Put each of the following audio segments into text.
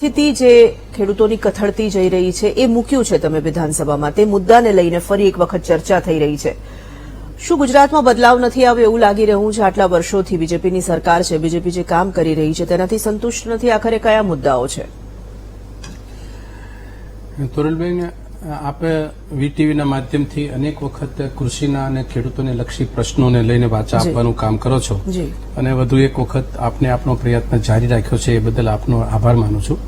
સ્થિતિ જે ખેડૂતોની કથળતી જઈ રહી છે, એ મૂક્યું છે તમે વિધાનસભામાં. તે મુદ્દાને લઈને ફરી એક વખત ચર્ચા થઈ રહી છે. શું ગુજરાતમાં બદલાવ નથી આવ્યો એવું લાગી રહ્યું છે? આટલા વર્ષોથી બીજેપીની સરકાર છે, બીજેપી જે કામ કરી રહી છે, તેનાથી સંતુષ્ટ નથી? આખરે કયા મુદ્દાઓ છે? તોરલબેન આપે વીટીવીના માધ્યમથી અનેક વખત કૃષિના અને ખેડૂતોને લક્ષી પ્રશ્નોને લઈને વાચા આપવાનું કામ કરો છો. અને વધુ એક વખત આપને આપનો પ્રયત્ન જારી રાખ્યો છે એ બદલ આપનો આભાર માનું છું.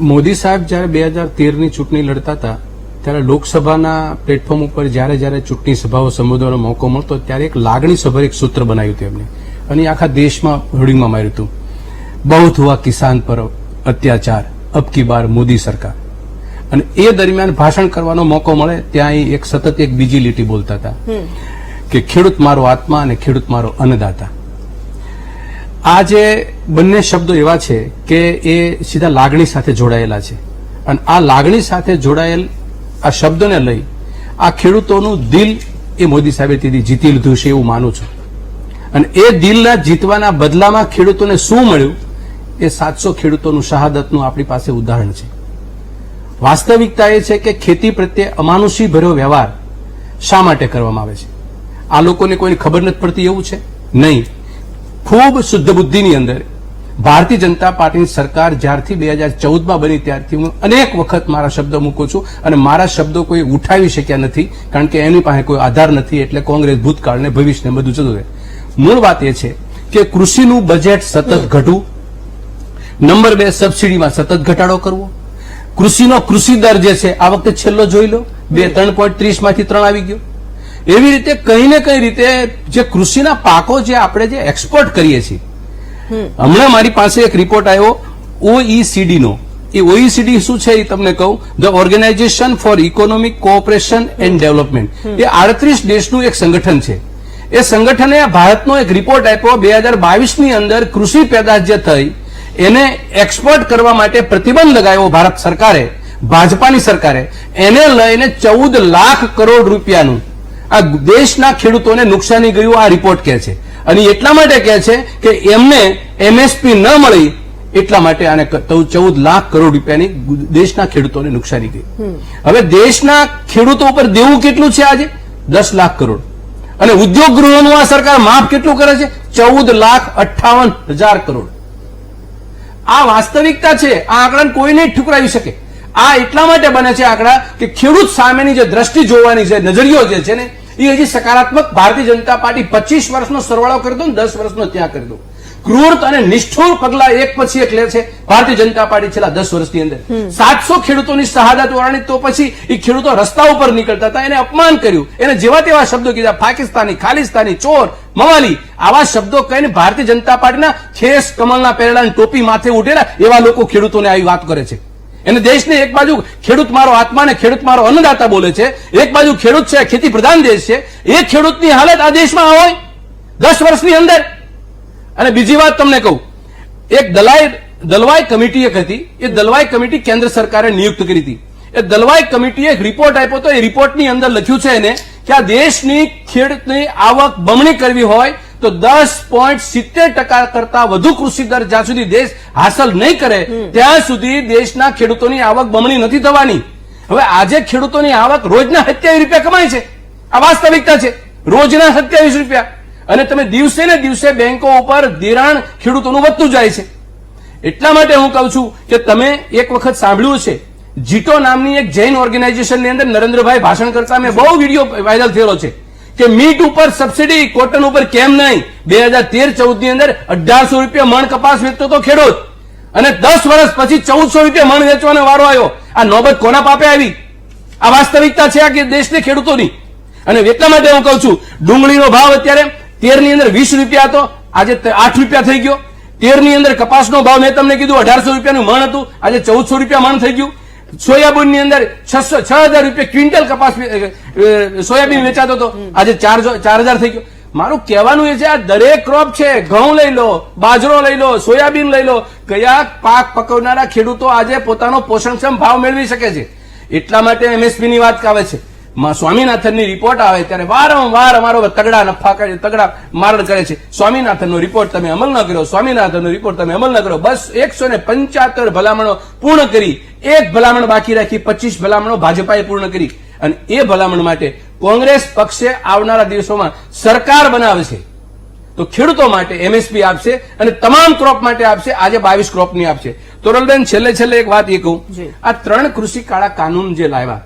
મોદી સાહેબ જ્યારે બે હજાર તેરની ચૂંટણી લડતા હતા ત્યારે લોકસભાના પ્લેટફોર્મ ઉપર જ્યારે જ્યારે ચૂંટણી સભાઓ સંબોધવાનો મોકો મળતો ત્યારે એક લાગણી સભર એક સૂત્ર બનાવ્યું હતું એમને. અને આખા દેશમાં હોર્ડિંગમાં માર્યું હતું. બહુ થવા કિસાન પર અત્યાચાર અબકી બાર મોદી સરકાર. અને એ દરમિયાન ભાષણ કરવાનો મોકો મળે ત્યાં એક સતત એક બીજી લીટી બોલતા હતા. કે ખેડૂત મારો આત્મા અને ખેડૂત મારો અન્નદાતા. આ જે બંને શબ્દો એવા છે કે એ સીધા લાગણી સાથે જોડાયેલા છે. અને આ લાગણી સાથે જોડાયેલ આ શબ્દોને લઈ આ ખેડૂતોનું દિલ એ મોદી સાહેબે તેથી જીતી લીધું છે એવું માનું છું. અને એ દિલના જીતવાના બદલામાં ખેડૂતોને શું મળ્યું એ સાતસો ખેડૂતોનું શહાદતનું આપણી પાસે ઉદાહરણ છે. વાસ્તવિકતા એ છે કે ખેતી પ્રત્યે અમાનુષી ભર્યો વ્યવહાર શા માટે કરવામાં આવે છે? આ લોકોને કોઈને ખબર નથી પડતી એવું છે? નહીં. ખૂબ શુદ્ધ બુદ્ધિની અંદર ભારતીય જનતા પાર્ટીની સરકાર જ્યારથી બે હજાર ચૌદમાં બની ત્યારથી હું અનેક વખત મારા શબ્દો મૂકું છું અને મારા શબ્દો કોઈ ઉઠાવી શક્યા નથી, કારણ કે એની પાસે કોઈ આધાર નથી એટલે કોંગ્રેસ ભૂતકાળને, ભવિષ્યને બધું જતું રહે. મૂળ વાત એ છે કે કૃષિનું બજેટ સતત ઘટવું, નંબર બે, સબસિડીમાં સતત ઘટાડો કરવો કૃષિનો કૃષિ દર જે છે આ વખતે છેલ્લો જોઈ લો. બે ત્રણ પોઈન્ટ ત્રીસમાંથી ત્રણ આવી ગયો. એવી રીતે કઈ ને કઈ રીતે જે કૃષિના પાકો જે આપણે જે એક્સપોર્ટ કરીએ છીએ. હમણાં મારી પાસે એક રિપોર્ટ આવ્યો ઓઈસીડી નો એ ઓઈસીડી શું છે એ તમને કહું? The organisation for economic cooperation and development એ આડત્રીસ દેશનું એક સંગઠન છે. એ સંગઠને ભારતનો એક રિપોર્ટ આપ્યો બે હજાર બાવીસની અંદર કૃષિ પેદાશ જે થઈ એને એક્સપોર્ટ કરવા માટે પ્રતિબંધ લગાવ્યો ભારત સરકારે ભાજપાની સરકારે એને લઈને ચૌદ લાખ કરોડ રૂપિયાનું. આ દેશના ખેડૂતોને નુકસાની ગયું આ રિપોર્ટ કહે છે. અને એટલા માટે કહે છે કે એમને એમએસપી ન મળી એટલા માટે આને ચૌદ લાખ કરોડ રૂપિયાની દેશના ખેડૂતોને નુકસાની ગઈ. હવે દેશના ખેડૂતો ઉપર દેવું કેટલું છે આજે? દસ લાખ કરોડ. અને ઉદ્યોગ ગૃહોનું આ સરકાર માફ કેટલું કરે છે? ચૌદ લાખ અઠ્ઠાવન હજાર કરોડ. આ વાસ્તવિકતા છે, આ આંકડાને કોઈ નહીં ઠુકરાવી શકે. આ એટલા માટે બને છે આંકડા કે ખેડૂત સામેની જે દ્રષ્ટિ જોવાની છે નજરિયો જે છે ને, એ હજી સકારાત્મક ભારતીય જનતા પાર્ટી પચીસ વર્ષનો સરવાળો કરી દો ને દસ વર્ષનો ત્યાં કરી દો. ક્રૂર અને નિષ્ઠુર પગલા એક પછી એક લે છે. ભારતીય જનતા પાર્ટી છેલ્લા દસ વર્ષની અંદર. સાતસો ખેડૂતોની શહાદત વર્ણિત તો પછી એ ખેડૂતો રસ્તા ઉપર નીકળતા હતા. એને અપમાન કર્યું. એને જેવા તેવા શબ્દો કીધા. પાકિસ્તાની ખાલિસ્તાની ચોર મવાલી. આવા શબ્દો કહીને ભારતીય જનતા પાર્ટીના ખેસ કમલના પહેરડાની ટોપી માથે ઉઠેલા એવા લોકો ખેડૂતોને આવી વાત કરે છે. એને દેશને એક બાજુ ખેડૂત મારો આત્મા ને ખેડૂત મારો અન્નદાતા બોલે છે. એક બાજુ ખેડૂત છે ખેતી પ્રધાન દેશ છે. એ ખેડૂતની હાલત આ દેશમાં હોય. દસ વર્ષની અંદર અને બીજી વાત તમને કહું એક દલાઈ દલવાઈ કમિટી એક હતી એ દલવાઈ કમિટી કેન્દ્ર સરકારે નિયુક્ત કરી હતી. એ દલવાઈ કમિટીએ એક રિપોર્ટ આપ્યો હતો એ રિપોર્ટની અંદર લખ્યું છે એને કે આ દેશની ખેડૂતની આવક બમણી કરવી હોય તો દસ પોઈન્ટ સિત્તેર ટકા કરતા વધુ કૃષિ દર જ્યાં સુધી દેશ હાંસલ નહીં કરે ત્યાં સુધી દેશના ખેડૂતોની આવક બમણી નથી થવાની. હવે આજે ખેડૂતોની આવક રોજના સત્યાવીસ રૂપિયા કમાય છે. આ વાસ્તવિકતા છે. રોજના સત્યાવીસ રૂપિયા. અને તમે દિવસે ને દિવસે બેંકો ઉપર ધિરાણ ખેડૂતોનું વધતું જાય છે. એટલા માટે હું કહું છું કે તમે એક વખત સાંભળ્યું છે જીટો નામની એક જૈન ઓર્ગેનાઇઝેશનની અંદર નરેન્દ્રભાઈ ભાષણ કરતા મેં બહુ વીડિયો વાયરલ થયેલો છે કે મીટ ઉપર સબસિડી, કોટન ઉપર કેમ નહીં? બે હજાર તેર ચૌદની અંદર અઢારસો રૂપિયા મણ કપાસ વેચતો તો ખેડૂત. અને દસ વર્ષ પછી ચૌદસો રૂપિયા મણ વેચવાનો વારો આવ્યો. આ નોબત કોના પાપે આવી? આ વાસ્તવિકતા છે આ કે દેશને ખેડૂતોની. અને એટલા માટે હું કહું છું, ડુંગળીનો ભાવ અત્યારે તેરની અંદર વીસ રૂપિયા હતો. આજે આઠ રૂપિયા થઈ ગયો. તેરની અંદર કપાસનો ભાવ મેં તમને કીધું અઢારસો રૂપિયાનું મણ હતું. આજે ચૌદસો રૂપિયા મણ થઈ ગયું. સોયાબીનની અંદર છસો છ હજાર રૂપિયા ક્વિન્ટલ કપાસ સોયાબીન વેચાતો હતો. આજે ચાર ચાર હજાર થઈ ગયો. મારું કહેવાનું એ છે, આ દરેક ક્રોપ છે, ઘઉં લઈ લો, બાજરો લઈ લો, સોયાબીન લઈ લો કયા પાક પકવનારા ખેડૂતો આજે પોતાનો પોષણક્ષમ ભાવ મેળવી શકે છે. એટલા માટે એમએસપી ની વાત આવે છે. સ્વામિનાથનની રિપોર્ટ આવે ત્યારે વારંવાર અમારો તગડા નફા કરે તગડા મારણ કરે છે. સ્વામિનાથનનો રિપોર્ટ તમે અમલ ન કર્યો સ્વામિનાથનનો રિપોર્ટ તમે અમલ ન કર્યો. બસ એકસો ને પંચાતર ભલામણો પૂર્ણ કરી. એક ભલામણ બાકી રાખી પચીસ ભલામણો ભાજપાએ પૂર્ણ કરી. અને એ ભલામણ માટે કોંગ્રેસ પક્ષે આવનારા દિવસોમાં સરકાર બનાવશે. તો ખેડૂતો માટે એમએસપી આપશે અને તમામ ક્રોપ માટે આપશે. આજે બાવીસ ક્રોપની આપશે. તોરલબેન છેલ્લે છેલ્લે એક વાત એ કહું. આ ત્રણ કૃષિ કાળા કાનૂન જે લાવ્યા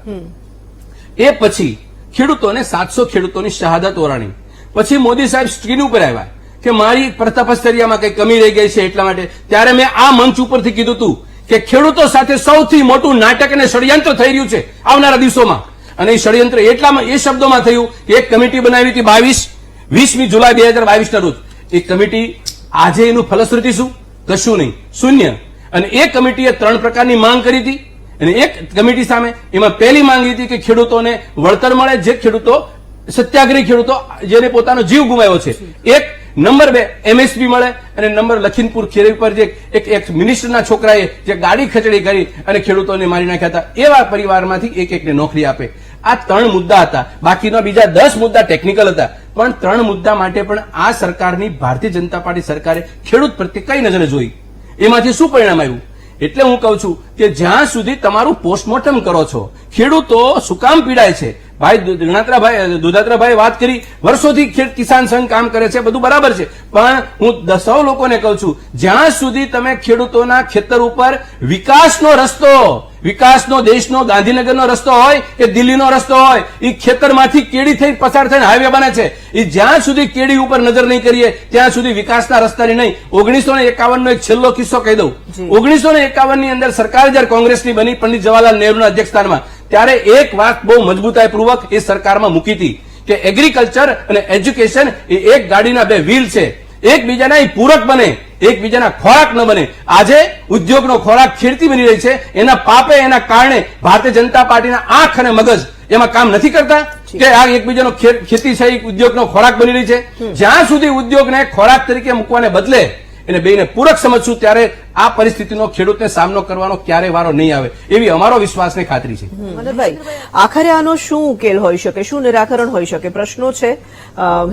એ પછી ખેડૂતોને સાતસો ખેડૂતોની શહાદત ઓરાણી. પછી મોદી સાહેબ સ્ક્રીન ઉપર આવ્યા કે મારી તપશ્ચર્યામાં કઈ કમી રહી ગઈ છે એટલા માટે. ત્યારે મેં આ મંચ ઉપરથી કીધું હતું કે ખેડૂતો સાથે સૌથી મોટું નાટક અને ષડયંત્ર થઈ રહ્યું છે આવનારા દિવસોમાં. અને એ ષડયંત્ર એટલામાં એ શબ્દોમાં થયું એક કમિટી બનાવી હતી બાવીસ, વીસમી જુલાઈ બે હજાર બાવીસના રોજ. એ કમિટી આજે એનું ફલશ્રુતિ શું? કશું નહીં. શૂન્ય. અને એ કમિટીએ ત્રણ પ્રકારની માંગ કરી હતી. અને એક કમિટી સામે એમાં પહેલી માંગણી હતી કે ખેડૂતોને વળતર મળે. જે ખેડૂતો, સત્યાગ્રહી ખેડૂતો, જેને પોતાનો જીવ ગુમાવ્યો છે. એક નંબર બે, એમએસપી મળે અને નંબર લખીમપુર ખેરી પર જે એક એક મિનિસ્ટરના છોકરાએ જે ગાડી ખચડી કરી અને ખેડૂતોને મારી નાખ્યા હતા. એવા પરિવારમાંથી એક એકને નોકરી આપે. આ ત્રણ મુદ્દા હતા. બાકીના બીજા દસ મુદ્દા ટેકનિકલ હતા. પણ ત્રણ મુદ્દા માટે પણ આ સરકારની ભારતીય જનતા પાર્ટી સરકારે ખેડૂત પ્રત્યે કઈ નજરે જોઈ? એમાંથી શું પરિણામ આવ્યું? એટલે હું કહું છું કે જ્યાં સુધી તમારું પોસ્ટમોર્ટમ કરો છો, ખેડૂતો શું કામ પીડાય છે? ભાઈ ગણાત્રાભાઈ દુધાત્રાભાઈ વાત કરી, વર્ષોથી ખેડ કિસાન સંઘ કામ કરે છે, બધું બરાબર છે. પણ હું સૌ લોકોને કહું છું, જ્યાં સુધી તમે ખેડૂતોના ખેતર ઉપર વિકાસનો રસ્તો વિકાસનો દેશનો ગાંધીનગરનો રસ્તો હોય કે દિલ્હીનો રસ્તો હોય એ ખેતરમાંથી કેડી થઈ પસાર થઈને હાઈવે બને છે. એ જ્યાં સુધી કેડી ઉપર નજર નહીં કરીએ ત્યાં સુધી વિકાસના રસ્તાની નહીં. ઓગણીસો ને એકાવનનો એક છેલ્લો કિસ્સો કહી દઉં. ઓગણીસો ને એકાવનની અંદર સરકાર જયારે કોંગ્રેસની બની પંડિત જવાહરલાલ નહેરુના અધ્યક્ષસ્થાનમાં ત્યારે એક વાત બહુ મજબૂતાઈ પૂર્વક એ સરકારમાં મૂકી હતી કે એગ્રીકલ્ચર અને એજ્યુકેશન એ એક ગાડીના બે વ્હીલ છે. એકબીજાના એ પૂરક બને. એકબીજાના ખોરાક ન બને. આજે ઉદ્યોગનો ખોરાક ખેડતી બની રહી છે. એના પાપે એના કારણે ભારતીય જનતા પાર્ટીના આંખ અને મગજ એમાં કામ નથી કરતા કે આ એકબીજાનો ખેતી છે ઉદ્યોગનો ખોરાક બની રહી છે. જ્યાં સુધી ઉદ્યોગને ખોરાક તરીકે મૂકવાને બદલે એને બેને પૂરક સમજશું ત્યારે આ પરિસ્થિતિનો ખેડૂતને સામનો કરવાનો ક્યારે વારો નહીં આવે એવી અમારો વિશ્વાસની ખાતરી છે. મનોહરભાઈ આખરે આનો શું ઉકેલ હોઈ શકે? શું નિરાકરણ હોઈ શકે? પ્રશ્નો છે.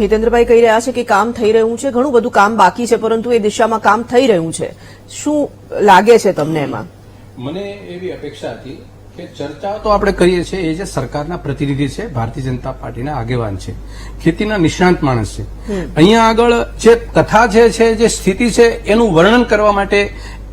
હિતેન્દ્રભાઈ કહી રહ્યા છે કે કામ થઈ રહ્યું છે. ઘણું બધું કામ બાકી છે પરંતુ એ દિશામાં કામ થઈ રહ્યું છે. શું લાગે છે તમને એમાં? મને એવી અપેક્ષા હતી કે ચર્ચાઓ તો આપણે કરીએ છીએ એ જે સરકારના પ્રતિનિધિ છે ભારતીય જનતા પાર્ટીના આગેવાન છે ખેતીના નિષ્ણાંત માણસ છે. અહીંયા આગળ જે કથા જે છે જે સ્થિતિ છે એનું વર્ણન કરવા માટે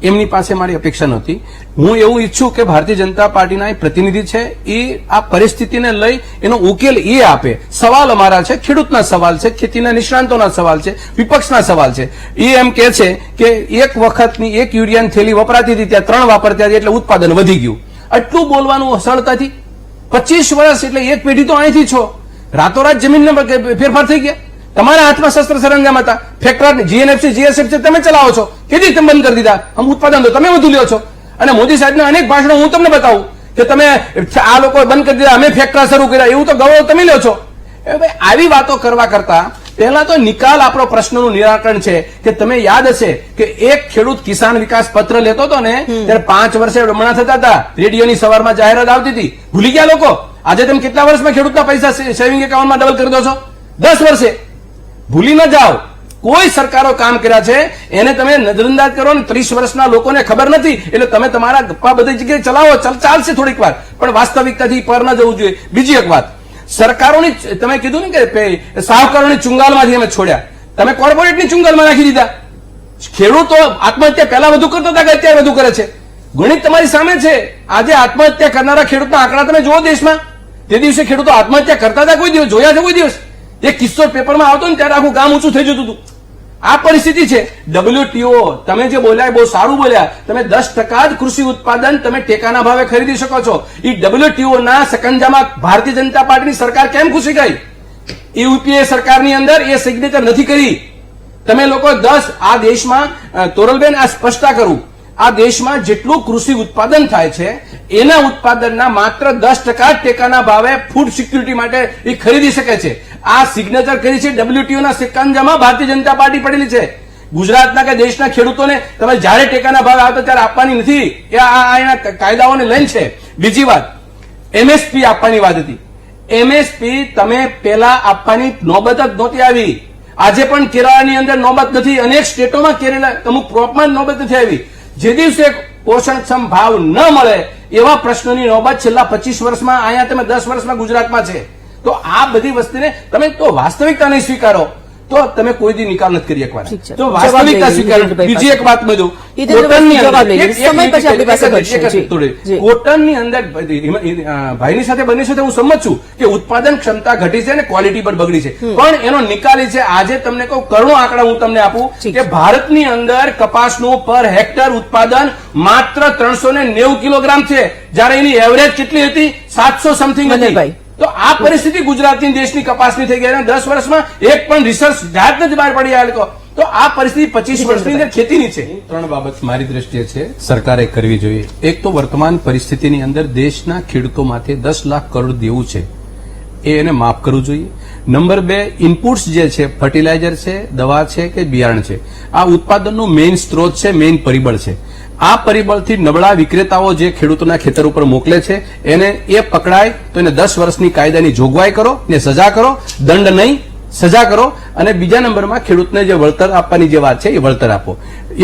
એમની પાસે મારી અપેક્ષા નહોતી. હું એવું ઈચ્છું કે ભારતીય જનતા પાર્ટીના એ પ્રતિનિધિ છે એ આ પરિસ્થિતિને લઈ એનો ઉકેલ એ આપે. સવાલ અમારા છે ખેડૂતના સવાલ છે ખેતીના નિષ્ણાંતોના સવાલ છે વિપક્ષના સવાલ છે. એ એમ કે છે કે એક વખતની એક યુરિયાની થેલી વપરાતી હતી ત્યાં ત્રણ વાપરતી હતી એટલે ઉત્પાદન વધી ગયું. આટલું બોલવાનું સરળતાથી પચીસ વર્ષ એટલે એક પેઢી તો અહીંથી છો. રાતોરાત જમીનના ફેરફાર થઈ ગયા? તમારા હાથમાં શસ્ત્ર સરંજામ હતા. ફેક્ટરી જીએનએફસી જીએસએફસી તમે ચલાવો છો. કેવી તમે બંધ કરી દીધા? આમ ઉત્પાદન તો તમે વધુ લ્યો છો. અને મોદી સાહેબના અનેક ભાષણો હું તમને બતાવું કે તમે આ લોકો બંધ કરી દીધા, અમે ફેક્ટરા શરૂ કર્યા. એવું તો ગૌરવ તમે લ્યો છો. આવી વાતો કરવા કરતા પહેલા તો નિકાલ આપણો પ્રશ્નનું નિરાકરણ છે કે તમે યાદ હશે કે એક ખેડૂત કિસાન વિકાસ પત્ર લેતો હતો ને ત્યારે પાંચ વર્ષે રમણા થતા હતા. રેડિયોની સવારમાં જાહેરાત આવતી હતી. ભૂલી ગયા લોકો? આજે તમે કેટલા વર્ષમાં ખેડૂતના પૈસા સેવિંગ એકાઉન્ટમાં ડબલ કરી દો છો? દસ વર્ષે. ભૂલી ન જાઓ. કોઈ સરકારો કામ કર્યા છે એને તમે નજરઅંદાજ કરો ને ત્રીસ વર્ષના લોકોને ખબર નથી. એટલે તમે તમારા ગપ્પા બધી જગ્યાએ ચલાવો. ચાલ- ચાલશે થોડીક વાર. પણ વાસ્તવિકતાથી પર ન જવું જોઈએ. બીજી એક વાત. સરકારોની તમે કીધું ને કે સાહુકારોની ચુંગાલમાંથી અમે છોડ્યા. તમે કોર્પોરેટની ચુંગાલમાં નાખી દીધા. ખેડૂતો આત્મહત્યા પહેલા વધુ કરતા હતા કે અત્યારે વધુ કરે છે? ગણિત તમારી સામે છે. આજે આત્મહત્યા કરનારા ખેડૂતના આંકડા તમે જુઓ દેશમાં. તે દિવસે ખેડૂતો આત્મહત્યા કરતા હતા કોઈ દિવસ, જોયા છે કોઈ દિવસ? એ કિસ્સો પેપરમાં આવતો ને ત્યારે આખું ગામ ઊંચું થઈ જતું હતું. આ પરિસ્થિતિ છે. ડબલ્યુટીઓ તમે જે બોલ્યા બહુ સારું બોલ્યા. તમે દસ ટકા જ કૃષિ ઉત્પાદન તમે ટેકાના ભાવે ખરીદી શકો છો. એ ડબલ્યુટીઓ ના સકંજામાં ભારતીય જનતા પાર્ટીની સરકાર કેમ ઘૂસી ગઈ? યુપીએ સરકારની અંદર એ સિગ્નેચર નથી કરી. તમે લોકો દસ આ દેશમાં તોરલબેન, આ સ્પષ્ટતા કરું. આ દેશમાં જેટલું કૃષિ ઉત્પાદન થાય છે, એના ઉત્પાદનના માત્ર દસ ટકા ટેકાના ભાવે ફૂડ સિક્યુરિટી માટે એ ખરીદી શકે છે. આ સિગ્નેચર કરી છે ડબલ્યુટીઓ ના સિકંજામાં ભારતીય જનતા પાર્ટી પડેલી છે. ગુજરાતના કે દેશના ખેડૂતોને તમે જ્યારે ટેકાના ભાવે આવતા ત્યારે આપવાની નથી. એ આ એના કાયદાઓને લઈને છે. બીજી વાત એમએસપી આપવાની વાત હતી. એમએસપી તમે પેલા આપવાની નોબત જ નહોતી આવી. આજે પણ કેરળની અંદર નોબત નથી. અનેક સ્ટેટોમાં કેરેલા અમુક ક્રોપમાં જ નોબત નથી આવી. જે દિવસે પોષણક્ષમ ભાવ ન મળે એવા પ્રશ્નોની નોબત છેલ્લા પચીસ વર્ષમાં, અહીંયા તમે દસ વર્ષમાં ગુજરાતમાં છે. તો આ બધી વસ્તુને તમે તો વાસ્તવિકતા નહીં સ્વીકારો. તો તમે કોઈ દી નિકાલ નથી કરી શકવાના. તો વાસ્તવિકતા સ્વીકાર બીજી એક વાત બધું. કોટનની અંદર- ભાઈની સાથે બની છે હું સમજ છું કે ઉત્પાદન ક્ષમતા ઘટી છે અને ક્વોલિટી પણ બગડી છે. પણ એનો નિકાલ છે આજે તમને કહું કરોડો આંકડા હું તમને આપું કે ભારતની અંદર કપાસનું પર હેક્ટર ઉત્પાદન માત્ર ત્રણસો ને નેવું કિલોગ્રામ છે. જયારે એની એવરેજ કેટલી હતી? સાતસો સમથિંગ. હતી. તો આ પરિસ્થિતિ ગુજરાતની દેશની કપાસની થઈ ગઈ દસ વર્ષમાં એક પણ રિસર્ચ જાત નથી બહાર પડી આ લોકો. તો આ પરિસ્થિતિ પચીસ વર્ષની અંદર ખેતીની છે. ત્રણ બાબત મારી દ્રષ્ટિએ છે સરકારે કરવી જોઈએ. એક તો વર્તમાન પરિસ્થિતિની અંદર દેશના ખેડૂતો માટે દસ લાખ કરોડ દેવું છે. એ એને માફ કરવું જોઈએ. નંબર બે ઇનપુટ્સ જે છે ફર્ટિલાઇઝર છે, દવા છે કે બિયારણ છે, આ ઉત્પાદનનું મેઇન સ્ત્રોત છે મેઇન પરિબળ છે. આ પરિબળથી નબળા વિક્રેતાઓ જે ખેડૂતોના ખેતર ઉપર મોકલે છે, એને એ પકડાય, તો એને દસ વર્ષની કાયદાની જોગવાઈ કરો, ને સજા કરો, દંડ નહીં, સજા કરો, અને બીજા નંબરમાં ખેડૂતને જે વળતર આપવાની જે વાત છે, એ વળતર આપો.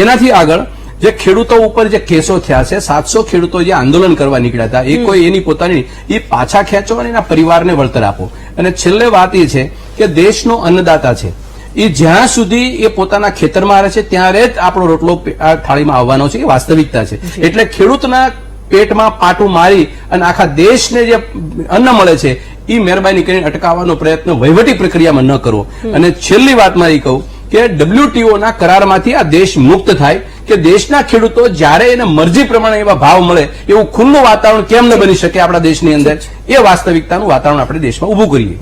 એનાથી આગળ જે ખેડૂતો ઉપર જે કેસો થયા છે સાતસો ખેડૂતો જે આંદોલન કરવા નીકળ્યા હતા એ કોઈ એની પોતાની એ પાછા ખેંચો અને એના પરિવારને વળતર આપો. અને છેલ્લે વાત એ છે કે દેશનો અન્નદાતા છે. એ જ્યાં સુધી એ પોતાના ખેતરમાં રહે છે ત્યારે જ આપણો રોટલો આ થાળીમાં આવવાનો છે એ વાસ્તવિકતા છે. એટલે ખેડૂતના પેટમાં પાટું મારી અને આખા દેશને જે અન્ન મળે છે એ મહેરબાની કરીને અટકાવવાનો પ્રયત્ન વહીવટી પ્રક્રિયામાં ન કરવો અને છેલ્લી વાત મારી કહું કે ડબલ્યુટીઓના કરારમાંથી આ દેશ મુક્ત થાય, કે દેશના ખેડૂતો જ્યારે એને મરજી પ્રમાણે એવા ભાવ મળે, એવું ખુલ્લું વાતાવરણ કેમ ન બની શકે આપણા દેશની અંદર? એ વાસ્તવિકતાનું વાતાવરણ આપણે દેશમાં ઉભું કરીએ.